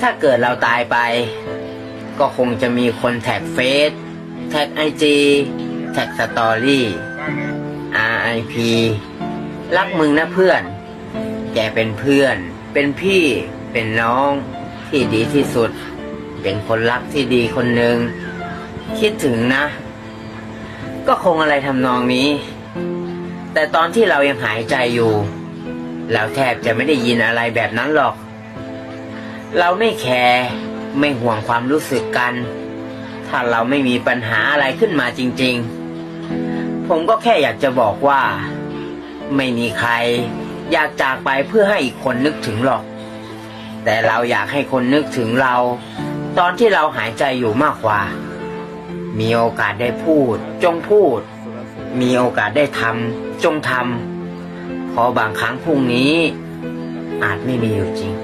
ถ้าเกิดเราตายไป ก็คงจะมีคนแท็กเฟซแท็กไอจีแท็กสตอรี่ RIP รักมึงนะเพื่อน แกเป็นเพื่อน เป็นพี่เป็นน้องที่ดีที่สุด เป็นคนรักที่ดีคนหนึ่งคิดถึงนะ ก็คงอะไรทำนองนี้ แต่ตอนที่เรายังหายใจอยู่ เราแทบจะไม่ได้ยินอะไรแบบนั้นหรอก เราไม่แคร์ไม่ห่วงความรู้สึกกัน ถ้าเราไม่มีปัญหาอะไรขึ้นมาจริง ๆ ผมก็แค่อยากจะบอกว่า ไม่มีใคร อยากจากไปเพื่อให้อีกคนนึกถึงหรอก แต่เราอยากให้คนนึกถึงเรา ตอนที่เราหายใจอยู่มากกว่า มีโอกาสได้พูด จงพูด มีโอกาสได้ทำจงทำเพราะบางครั้งพรุ่งนี้ อาจไม่มีอยู่จริง